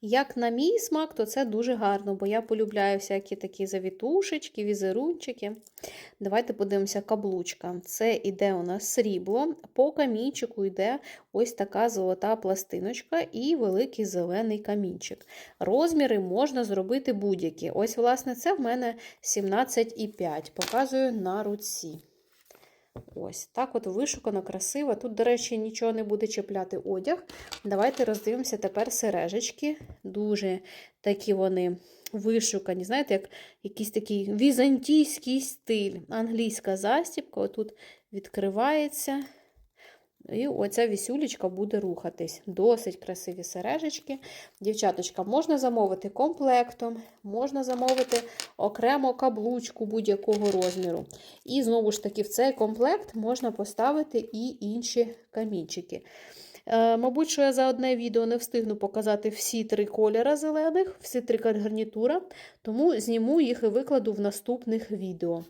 Як на мій смак, то це дуже гарно, бо я полюбляю всякі такі завітушечки, візерунчики. Давайте подивимося каблучка. Це іде у нас срібло, по камінчику йде ось така золота пластиночка і великий зелений камінчик. Розміри можна зробити будь-які. Ось, власне, це в мене 17,5. Показую на руці. Ось так от вишукано, красиво. Тут, до речі, нічого не буде чіпляти одяг. Давайте роздивимося тепер сережечки. Дуже такі вони вишукані, знаєте, як якийсь такий візантійський стиль. Англійська застібка, отут відкривається. І оця вісюлечка буде рухатись. Досить красиві сережечки. Дівчаточка, можна замовити комплектом, можна замовити окремо каблучку будь-якого розміру. І знову ж таки, в цей комплект можна поставити і інші камінчики. Е, Мабуть, що я за одне відео не встигну показати всі три кольори зелених, всі три гарнітура, тому зніму їх і викладу в наступних відео.